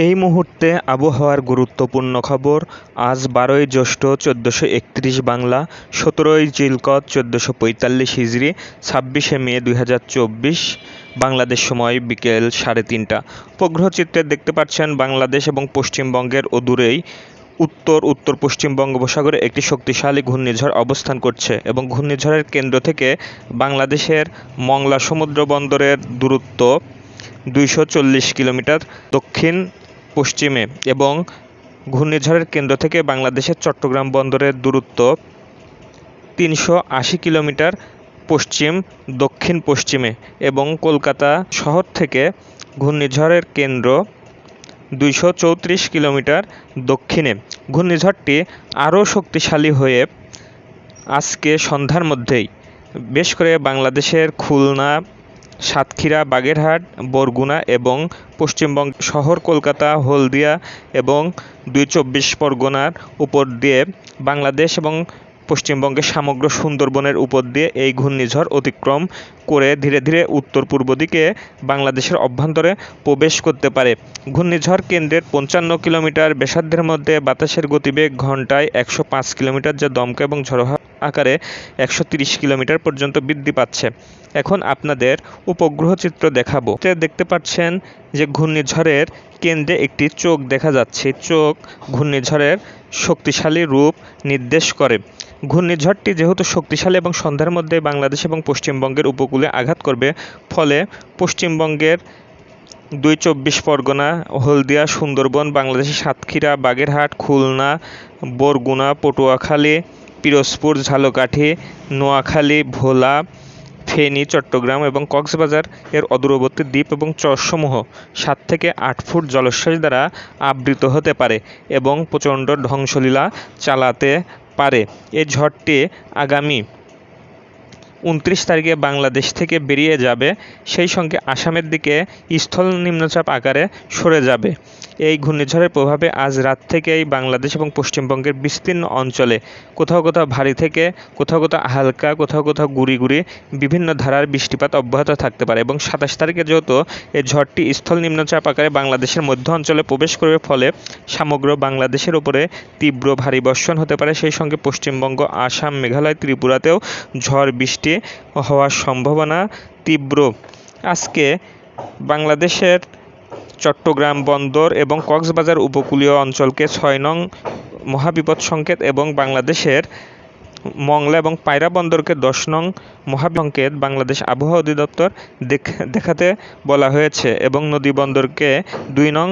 এই মুহূর্তে আবহাওয়ার গুরুত্বপূর্ণ খবর। আজ বারোই জ্যৈষ্ঠ চোদ্দোশো একত্রিশ বাংলা, সতেরোই জিলকত চোদ্দোশো পঁয়তাল্লিশ হিজড়ি ছাব্বিশে মে দুই হাজার চব্বিশ, বাংলাদেশ সময় বিকেল সাড়ে তিনটা। উপগ্রহ চিত্রে দেখতে পাচ্ছেন বাংলাদেশ এবং পশ্চিমবঙ্গের অদূরেই উত্তর উত্তর পশ্চিম বঙ্গোপসাগরে একটি শক্তিশালী ঘূর্ণিঝড় অবস্থান করছে এবং ঘূর্ণিঝড়ের কেন্দ্র থেকে বাংলাদেশের মংলা সমুদ্র বন্দরের দূরত্ব দুইশো চল্লিশ কিলোমিটার, দক্ষিণ পশ্চিমে এবং ঘূর্ণিঝড়ের কেন্দ্র থেকে বাংলাদেশের চট্টগ্রাম বন্দরের দূরত্ব তিনশো আশি কিলোমিটার পশ্চিম, দক্ষিণ পশ্চিমে এবং কলকাতা শহর থেকে ঘূর্ণিঝড়ের কেন্দ্র দুইশো চৌত্রিশ কিলোমিটার দক্ষিণে। ঘূর্ণিঝড়টি আরও শক্তিশালী হয়ে আজকে সন্ধ্যার মধ্যেই। বেশ করে বাংলাদেশের খুলনা সাতক্ষীরা, বাগেরহাট, বরগুনা এবং পশ্চিমবঙ্গ শহর কলকাতা, হলদিয়া এবং দুই চব্বিশ পরগনার উপর দিয়ে বাংলাদেশ এবং পশ্চিমবঙ্গের সমগ্র সুন্দরবনের উপর দিয়ে এই ঘূর্ণিঝড় অতিক্রম করে ধীরে ধীরে উত্তর পূর্ব দিকে বাংলাদেশের অভ্যন্তরে প্রবেশ করতে পারে। ঘূর্ণিঝড় কেন্দ্রের পঞ্চান্ন কিলোমিটার ব্যাসার্ধের মধ্যে বাতাসের গতিবেগ ঘন্টায় একশো পাঁচ কিলোমিটার, যা দমকা এবং ঝড়ো আকারে একশো তিরিশ কিলোমিটার পর্যন্ত বৃদ্ধি পাচ্ছে। এখন আপনাদের উপগ্রহ চিত্র দেখাবো। দেখতে পাচ্ছেন যে ঘূর্ণিঝড়ের কেন্দ্রে একটি চোখ দেখা যাচ্ছে। চোখ ঘূর্ণিঝড়ের শক্তিশালী রূপ নির্দেশ করে। ঘূর্ণিঝড়টি যেহেতু শক্তিশালী এবং সন্ধ্যার মধ্যে বাংলাদেশ এবং পশ্চিমবঙ্গের উপকূলে আঘাত করবে, ফলে পশ্চিমবঙ্গের দুই চব্বিশ পরগনা, হলদিয়া, সুন্দরবন, বাংলাদেশের সাতক্ষীরা, বাগেরহাট, খুলনা, বরগুনা, পটুয়াখালী, পিরোজপুর, ঝালকাঠি, নোয়াখালী, ভোলা ফেনী চট্টগ্রাম এবং কক্সবাজার এর অদূরবর্তী দ্বীপ এবং চরসমূহ সাত থেকে আট ফুট জলোচ্ছ্বাস দ্বারা আবৃত হতে পারে এবং প্রচণ্ড ধ্বংসলীলা চালাতে পারে। এই ঝড়টি আগামী উনত্রিশ তারিখে বাংলাদেশ থেকে বেরিয়ে যাবে। সেই সঙ্গে আসামের দিকে স্থল নিম্নচাপ আকারে সরে যাবে। এই ঘূর্ণিঝড়ের প্রভাবে আজ রাত থেকেই বাংলাদেশ এবং পশ্চিমবঙ্গের বিস্তীর্ণ অঞ্চলে কোথাও কোথাও ভারী থেকে কোথাও কোথাও হালকা, কোথাও কোথাও গুড়ি গুড়ি বিভিন্ন ধারার বৃষ্টিপাত অব্যাহত থাকতে পারে এবং সাতাশ তারিখে যেহেতু এই ঝড়টি স্থল নিম্নচাপ আকারে বাংলাদেশের মধ্য অঞ্চলে প্রবেশ করবে ফলে সমগ্র বাংলাদেশের উপরে তীব্র ভারী বর্ষণ হতে পারে। সেই সঙ্গে পশ্চিমবঙ্গ, আসাম, মেঘালয়, ত্রিপুরাতেও ঝড় বৃষ্টি হওয়ার সম্ভাবনা তীব্র। আজকে বাংলাদেশের চট্টগ্রাম বন্দর এবং কক্সবাজার উপকূলীয় অঞ্চলকে ছয় নং মহাবিপদ সংকেত এবং বাংলাদেশের মংলা এবং পায়রা বন্দরকে দশ নং মহাসংকেত বাংলাদেশ আবহাওয়া অধিদপ্তর দেখাতে বলা হয়েছে এবং নদী বন্দরকে দুই নং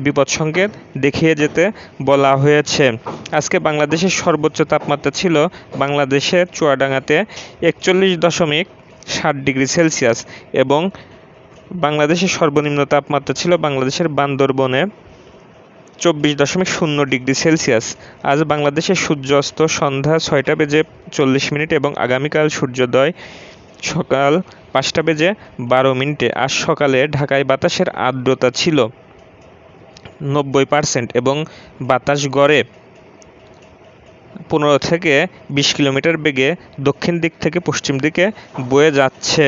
বিপদ সংকেত দেখিয়ে যেতে বলা হয়েছে। আজকে বাংলাদেশের সর্বোচ্চ তাপমাত্রা ছিল বাংলাদেশের চুয়াডাঙ্গাতে একচল্লিশ দশমিক ষাট ডিগ্রি সেলসিয়াস এবং বাংলাদেশের সর্বনিম্ন তাপমাত্রা ছিল বাংলাদেশের বান্দরবনে চব্বিশ দশমিক শূন্য ডিগ্রি সেলসিয়াস। আজ বাংলাদেশের সূর্যাস্ত সন্ধ্যা ছয়টা বেজে চল্লিশ মিনিট এবং আগামীকাল সূর্যোদয় সকাল পাঁচটা বেজে বারো মিনিটে। আজ সকালে ঢাকায় বাতাসের আর্দ্রতা ছিল নব্বই পার্সেন্ট এবং বাতাস গড়ে পনেরো থেকে বিশ কিলোমিটার বেগে দক্ষিণ দিক থেকে পশ্চিম দিকে বয়ে যাচ্ছে।